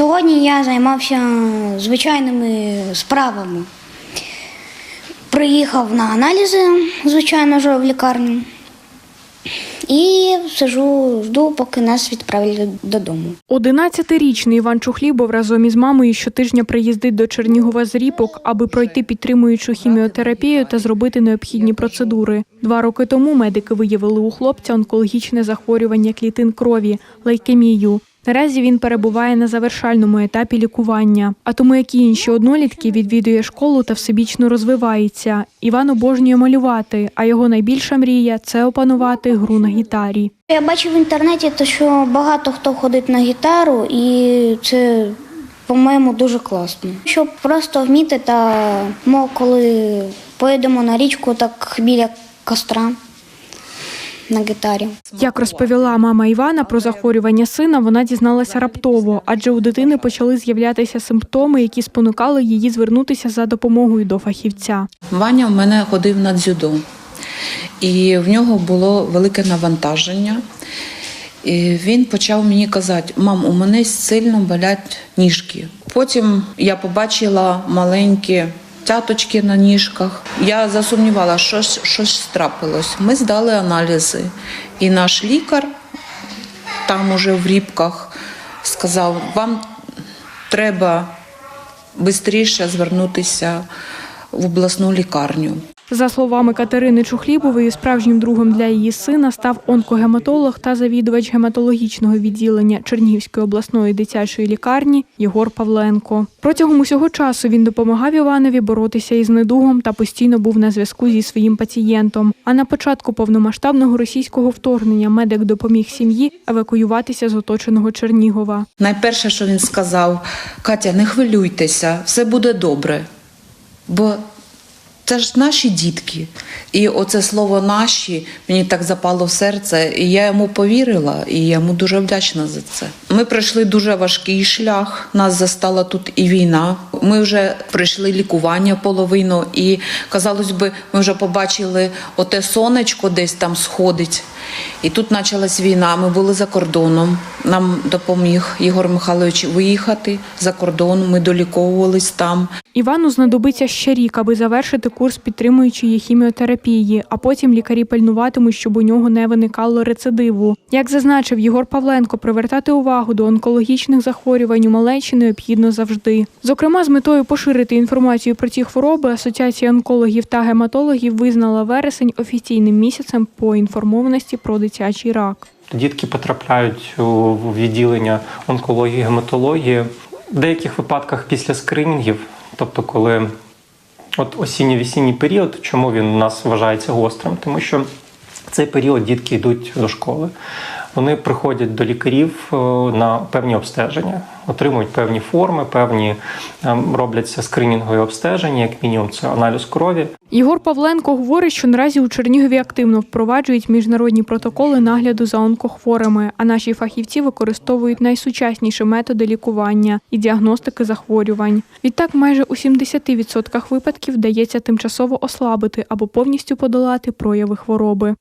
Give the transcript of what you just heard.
Сьогодні я займався звичайними справами. Приїхав на аналізи, звичайно ж, в лікарню. І сижу, жду, поки нас відправлять додому. 11-річний Іван Чухлібов разом із мамою щотижня приїздить до Чернігова з Ріпок, аби пройти підтримуючу хіміотерапію та зробити необхідні процедури. Два роки тому медики виявили у хлопця онкологічне захворювання клітин крові лейкемію. Наразі він перебуває на завершальному етапі лікування. А тому, як і інші однолітки, відвідує школу та всебічно розвивається. Іван обожнює малювати, а його найбільша мрія це опанувати гру на гітарі. Я бачив в інтернеті, що багато хто ходить на гітару, і це, по-моєму, дуже класно. Щоб просто вміти та мов, коли поїдемо на річку, так біля костра на гітарі. Як розповіла мама Івана про захворювання сина, вона дізналася раптово, адже у дитини почали з'являтися симптоми, які спонукали її звернутися за допомогою до фахівця. Ваня в мене ходив на дзюдо, і в нього було велике навантаження. І він почав мені казати: мам, у мене сильно болять ніжки. Потім я побачила маленькі тяточки на ніжках. Я засумнівала, що щось, трапилось. Ми здали аналізи, і наш лікар там уже в рібках сказав: вам треба швидше звернутися в обласну лікарню. За словами Катерини Чухлібової, справжнім другом для її сина став онкогематолог та завідувач гематологічного відділення Чернігівської обласної дитячої лікарні Єгор Павленко. Протягом усього часу він допомагав Іванові боротися із недугом та постійно був на зв'язку зі своїм пацієнтом. А на початку повномасштабного російського вторгнення медик допоміг сім'ї евакуюватися з оточеного Чернігова. Найперше, що він сказав, Катя, не хвилюйтеся, все буде добре. Бо це ж наші дітки. І оце слово наші мені так запало в серце, і я йому повірила, і я йому дуже вдячна за це. Ми пройшли дуже важкий шлях. Нас застала тут і війна. Ми вже пройшли лікування половину, і казалось би, ми вже побачили оте сонечко десь там сходить. І тут почалась війна. Ми були за кордоном. Нам допоміг Ігор Михайлович виїхати за кордон. Ми доліковувались там. Івану знадобиться ще рік, аби завершити курс підтримуючої хіміотерапії, а потім лікарі пильнуватимуть, щоб у нього не виникало рецидиву. Як зазначив Єгор Павленко, привертати увагу до онкологічних захворювань у малечі необхідно завжди. Зокрема, з метою поширити інформацію про ці хвороби, Асоціація онкологів та гематологів визнала вересень офіційним місяцем по інформованості про дитячий рак. Дітки потрапляють у відділення онкології, гематології в деяких випадках після скринінгів, тобто коли от осінньо-весінній період, чому він у нас вважається гострим? Тому що в цей період дітки йдуть до школи. Вони приходять до лікарів е, на певні обстеження, отримують певні форми, певні ем, робляться скринінгові обстеження, як мінімум, це аналіз крові. Єгор Павленко говорить, що наразі у Чернігові активно впроваджують міжнародні протоколи нагляду за онкохворими, а наші фахівці використовують найсучасніші методи лікування і діагностики захворювань. Відтак, майже у 70% випадків вдається тимчасово ослабити або повністю подолати прояви хвороби.